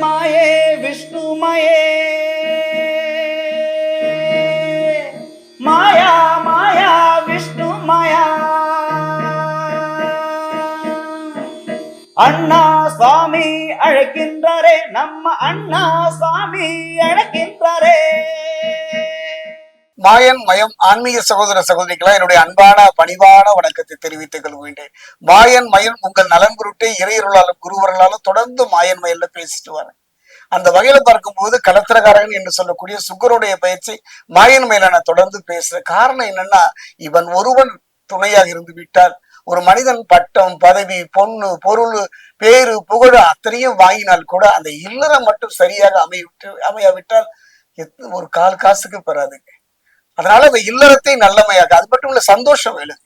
மாயே விஷ்ணுமயே மாயா மாயா விஷ்ணு மாயா அண்ணா சுவாமி அழைக்கின்றாரே நம்ம அண்ணா சுவாமி அழைக்கின்றாரே மாயன் மயம் ஆன்மீக சகோதர சகோதரிகளா என்னுடைய அன்பான பணிவான வணக்கத்தை தெரிவித்துக் கொள்கின்றேன். மாயன் மயம் உங்கள் நலன் பொருட்டே இறையருளாலும் குருவர்களாலும் தொடர்ந்து மாயன் மயல்ல பேசிட்டு வரேன். அந்த வகையில பார்க்கும்போது கலத்திரகாரகன் என்று சொல்லக்கூடிய சுக்கருடைய பயிற்சி மாயன் மயில நான் தொடர்ந்து பேசுறேன். காரணம் என்னன்னா இவன் ஒருவன் துணையாக இருந்து விட்டால் ஒரு மனிதன் பட்டம் பதவி பொண்ணு பொருள் பேரு புகழ் அத்தனையும் வாங்கினால் கூட அந்த இல்லறம் மட்டும் சரியாக அமைவிட்டு அமையாவிட்டால் ஒரு கால் காசுக்கு பெறாதுங்க அதனால அந்த இல்லறத்தை நல்லமையாக அது மட்டும் இல்ல சந்தோஷம் வேணுங்க.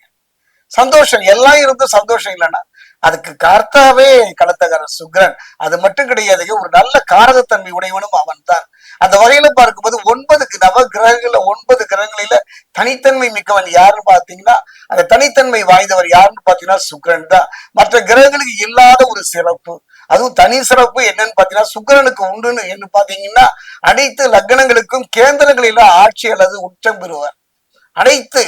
சந்தோஷம் எல்லாம் இருந்தும் சந்தோஷம் இல்லைன்னா அதுக்கு கார்த்தாவே களத்தகாரன் சுக்ரன் அது மட்டும் கிடையாதுங்க ஒரு நல்ல காரகத்தன்மை உடையவனும் அவன் தான் அந்த வகையில பார்க்கும்போது ஒன்பது நவ கிரகங்கள்ல ஒன்பது கிரகங்களில தனித்தன்மை மிக்கவன் யாருன்னு பாத்தீங்கன்னா அந்த தனித்தன்மை வாய்ந்தவர் யாருன்னு பாத்தீங்கன்னா சுக்ரன் தான். மற்ற கிரகங்களுக்கு இல்லாத ஒரு சிறப்பு அதுவும் தனி சிறப்பு என்னன்னு பாத்தீங்கன்னா சுக்கிரனுக்கு உண்டுன்னு என்ன பாத்தீங்கன்னா அனைத்து லக்னங்களுக்கும் கேந்திரங்களில ஆட்சி அல்லது உச்சம் பெறுவார். அனைத்து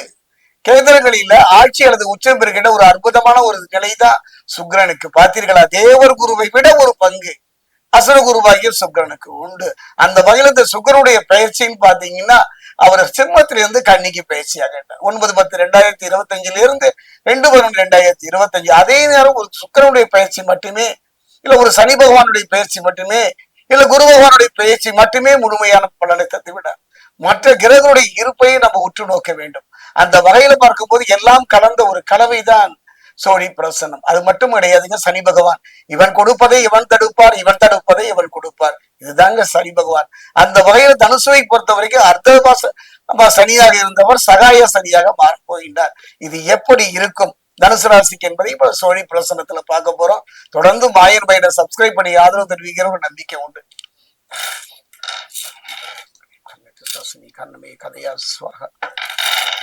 கேந்திரங்களில ஆட்சி அல்லது உச்சம் பெறுகின்ற ஒரு அற்புதமான ஒரு நிலைதான் சுக்கரனுக்கு. பார்த்தீர்களா? தேவர் குருவை விட ஒரு பங்கு அசுர குருவாகிய சுக்கிரனுக்கு உண்டு. அந்த வகையில் இந்த சுக்கரனுடைய பயிற்சின்னு பாத்தீங்கன்னா அவர் சிம்மத்திலிருந்து கன்னிக்கு பயிற்சி ஒன்பது பத்து ரெண்டாயிரத்தி இருபத்தி இருந்து ரெண்டு பதினொன்று ரெண்டாயிரத்தி இருபத்தி அஞ்சு அதே நேரம் ஒரு சுக்கிரனுடைய பயிற்சி மட்டுமே இல்ல ஒரு சனி பகவானுடைய பயிற்சி மட்டுமே இல்ல குரு பகவானுடைய பயிற்சி மட்டுமே முழுமையான பலனை தந்துவிட மற்ற கிரகனுடைய இருப்பையை நம்ம உற்று நோக்க வேண்டும். அந்த வகையில பார்க்கும்போது எல்லாம் கலந்த ஒரு கலவைதான் சோழி பிரசன்னம். அது மட்டும் கிடையாதுங்க சனி பகவான். இவன் கொடுப்பதை இவன் தடுப்பார் இவன் தடுப்பதை இவன் கொடுப்பார். இதுதாங்க சனி பகவான். அந்த வகையில தனுசுவை பொறுத்த வரைக்கும் அர்த்தபாச சனியாக இருந்தவர் சகாய சனியாக மாறப் போகின்றார் இது எப்படி இருக்கும்? தனுசு ராசிக்கு என்பதை இப்ப சோழி பிரசனத்துல பார்க்க போறோம். தொடர்ந்து மாயன் பையனை சப்ஸ்கிரைப் பண்ணி ஆதரவு தெரிவிக்கிற ஒரு நம்பிக்கை உண்டு. கண்ணமே கதையா சுவாக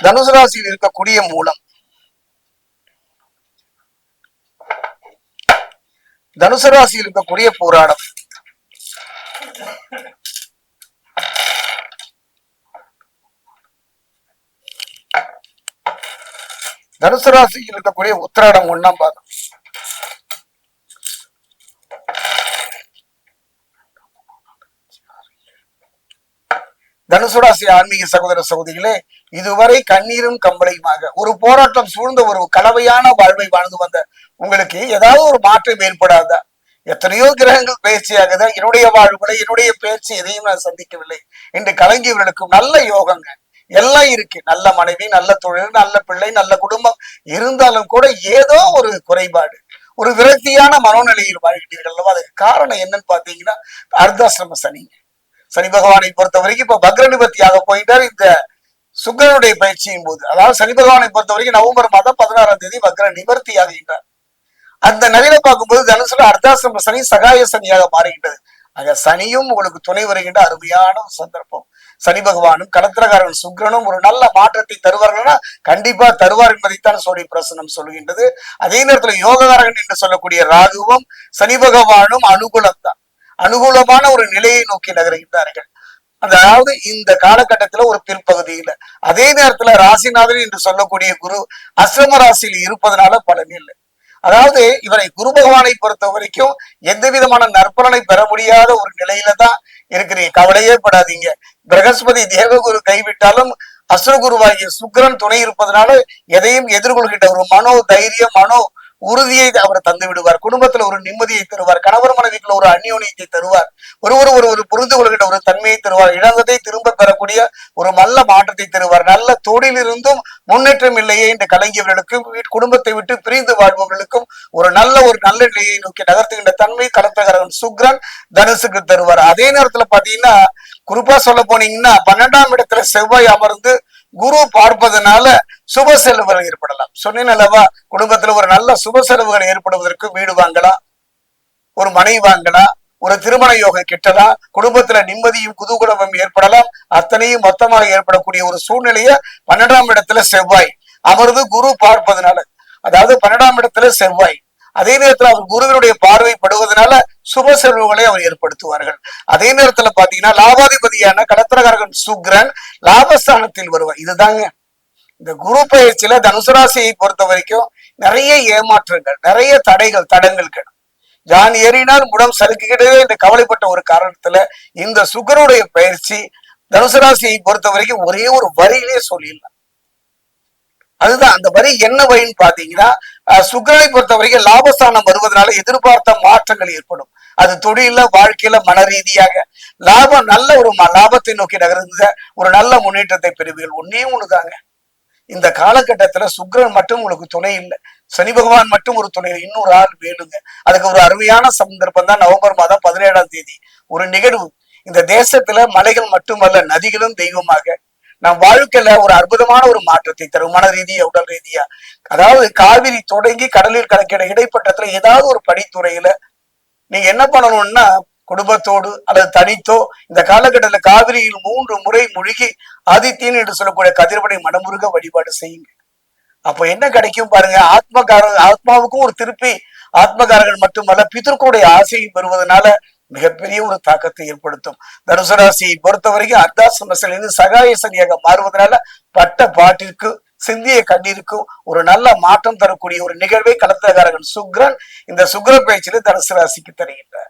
தனுசு ராசியில் இருக்கக்கூடிய மூலம். தனுசு ராசியில் இருக்கக்கூடிய போராடம் தனுசு ராசியில் இருக்கக்கூடிய உத்திராடம் ஒண்ணாம் பாதம். தனுசு ராசி ஆன்மீக சகோதர சகோதரிகளே இதுவரை கண்ணீரும் கம்பளையுமாக ஒரு போராட்டம் சூழ்ந்த ஒரு கலவையான வாழ்வை வாழ்ந்து வந்த உங்களுக்கு ஏதாவது ஒரு மாற்றம் ஏற்படாதா? எத்தனையோ கிரகங்கள் பயிற்சியாகுது என்னுடைய வாழ்வுகளை என்னுடைய பேச்சு எதையும் நான் சந்திக்கவில்லை. என்று கலங்கியவர்களுக்கும் நல்ல யோகங்க. எல்லாம் இருக்கு. நல்ல மனைவி நல்ல தொழில் நல்ல பிள்ளை நல்ல குடும்பம். இருந்தாலும் கூட ஏதோ ஒரு குறைபாடு. ஒரு விரக்தியான மனோநிலையில் வாழ்கிறீர்கள் அல்லவா? அதுக்கு காரணம் என்னன்னு பாத்தீங்கன்னா அர்த்தாசிரம சனிங்க சனி பகவானை பொறுத்த வரைக்கும் இப்ப பக்ர நிவர்த்தியாக போயிட்டார். இந்த சுக்கரனுடைய பயிற்சியின் போது. அதாவது சனி பகவானை பொறுத்த வரைக்கும் நவம்பர் மாதம் பதினாறாம் தேதி பக்ர நிவர்த்தி ஆகின்றார் அந்த நிலையில பார்க்கும்போது தனுசுல அர்த்தாசிரம சனி சகாய சனியாக மாறுகின்றது. ஆக சனியும் உங்களுக்கு துணை வருகின்ற அருமையான ஒரு சந்தர்ப்பம். சனி பகவானும் கடத்திரகாரன் சுக்கிரனும் ஒரு நல்ல மாற்றத்தை தருவார்கள்னா கண்டிப்பா தருவார் என்பதைத்தான் சோழி பிரசனம் சொல்கின்றது. அதே நேரத்துல யோககாரகன் என்று சொல்லக்கூடிய ராகுவும் சனி பகவானும் அனுகூலம்தான். அனுகூலமான ஒரு நிலையை நோக்கி நகர்கின்றார்கள். அதாவது இந்த காலகட்டத்துல ஒரு பிற்பகுதியில. அதே நேரத்துல ராசிநாதன் என்று சொல்லக்கூடிய குரு அசிரம ராசியில் இருப்பதனால பலன் இல்லை. அதாவது இவரை குரு பகவானை பொறுத்த வரைக்கும் எந்த விதமான நற்பலனை பெற முடியாத ஒரு நிலையில தான் இருக்கிறீங்க. கவலையே படாதீங்க. பிரகஸ்பதி தேவகுரு கைவிட்டாலும் அசுரகுருவாகிய சுக்கிரன் துணை இருப்பதனால எதையும் எதிர்கொள்கின்ற ஒரு மனோ தைரியம் மனோ உறுதியை அவர் தந்து விடுவார். குடும்பத்துல ஒரு நிம்மதியை தருவார். கணவர் மனைவிக்குள்ள ஒரு அந்யோன்யத்தை தருவார். ஒருவர் ஒரு ஒரு புரிந்து கொள்கின்ற ஒரு தன்மையை தருவார். இழந்ததை திரும்ப பெறக்கூடிய ஒரு நல்ல மாற்றத்தை தருவார். நல்ல தொழிலிருந்தும் முன்னேற்றம் இல்லையே என்று கலங்கியவர்களுக்கும் குடும்பத்தை விட்டு பிரிந்து வாழ்பவர்களுக்கும் ஒரு நல்ல ஒரு நல்ல நிலையை நோக்கி நகர்த்துகின்ற தன்மை கலத்தகரவன் சுக்ரன் தனுசுக்கு தருவார். அதே நேரத்துல பாத்தீங்கன்னா குறிப்பா சொல்ல போனீங்கன்னா பன்னெண்டாம் இடத்துல செவ்வாய் அமர்ந்து குரு பார்ப்பதனால சுப செலவுகள் ஏற்படலாம். சொன்னேன் அல்லவா குடும்பத்துல ஒரு நல்ல சுப செலவுகள் ஏற்படுவதற்கு வீடு வாங்கலாம் ஒரு மனை வாங்கலாம் ஒரு திருமண யோகம் கிட்டலாம் குடும்பத்துல நிம்மதியும் குதூகலமும் ஏற்படலாம் அத்தனையும் மொத்தமாக ஏற்படக்கூடிய ஒரு சூழ்நிலைய பன்னெண்டாம் இடத்துல செவ்வாய் அமர்ந்து குரு பார்ப்பதனால அதாவது பன்னெண்டாம் இடத்துல செவ்வாய். அதே நேரத்துல அவர் குருவினுடைய பார்வை படுவதனால சுப செல்வங்களை அவர் ஏற்படுத்துவார்கள். அதே நேரத்துல பாத்தீங்கன்னா லாபாதிபதியான கடத்திரகாரகன் சுக்ரன் லாபஸ்தானத்தில் வருவார். இதுதாங்க. இந்த குரு பயிற்சியில தனுசு ராசியை பொறுத்த வரைக்கும் நிறைய ஏமாற்றங்கள் நிறைய தடைகள் தடங்கள் கிடும் ஜான் ஏறினால் முடம் சறுக்கிக்கிட்டே என்று கவலைப்பட்ட ஒரு காரணத்துல இந்த சுக்கரனுடைய பயிற்சி தனுசு ராசியை பொறுத்த வரைக்கும் ஒரே ஒரு வரியிலே சொல்லிடலாம். அதுதான் அந்த வரி என்ன வரின்னு பாத்தீங்கன்னா சுக்கரனை பொறுத்த வரைக்கும் லாபஸ்தானம் வருவதனால எதிர்பார்த்த மாற்றங்கள் ஏற்படும். அது தொழில வாழ்க்கையில மன ரீதியாக லாபம் நல்ல ஒரு ம- லாபத்தை நோக்கி நகர்ந்த ஒரு நல்ல முன்னேற்றத்தை பெறுவீர்கள். ஒன்னே ஒண்ணுதாங்க இந்த காலகட்டத்துல சுக்கிரன் மட்டும் உங்களுக்கு துணை இல்லை. சனி பகவான் மட்டும் ஒரு துணை இன்னொரு ஆள் வேணுங்க. அதுக்கு ஒரு அருமையான சந்தர்ப்பம் தான் நவம்பர் மாதம் பதினேழாம் தேதி. ஒரு நிகழ்வு. இந்த தேசத்துல மலைகள் மட்டுமல்ல நதிகளும் தெய்வமாக. நம் வாழ்க்கையில ஒரு அற்புதமான ஒரு மாற்றத்தை தரும். மன ரீதியா உடல் ரீதியா. அதாவது காவிரி தொடங்கி கடலில் கணக்கிட இடைப்பட்டத்துல ஏதாவது ஒரு படித்துறையில நீங்க என்ன பண்ணணும்னா குடும்பத்தோடு அல்லது தனித்தோ இந்த காலகட்டத்துல காவிரியில் மூன்று முறை முழுகி ஆதித்யன் என்று சொல்லக்கூடிய கதிர்வடை மனமுருக வழிபாடு செய்யுங்க. அப்ப என்ன கிடைக்கும் பாருங்க ஆத்மகார ஆத்மாவுக்கும் ஒரு திருப்பி ஆத்மகாரர்கள் மட்டுமல்ல பிதற்குடைய ஆசையும் பெறுவதனால மிகப்பெரிய ஒரு தாக்கத்தை ஏற்படுத்தும். தனுசு ராசியை பொறுத்த வரைக்கும் அர்த்தாசிரமத்திலிருந்து சகாய சனியாக மாறுவதனால பட்ட பாட்டிற்கு சிந்திய கண்ணீருக்கும் ஒரு நல்ல மாற்றம் தரக்கூடிய ஒரு நிகழ்வை கலந்தகாரகன் சுக்ரன். இந்த சுக்ர பயிற்சியில தனுசு ராசிக்கு தருகின்றார்.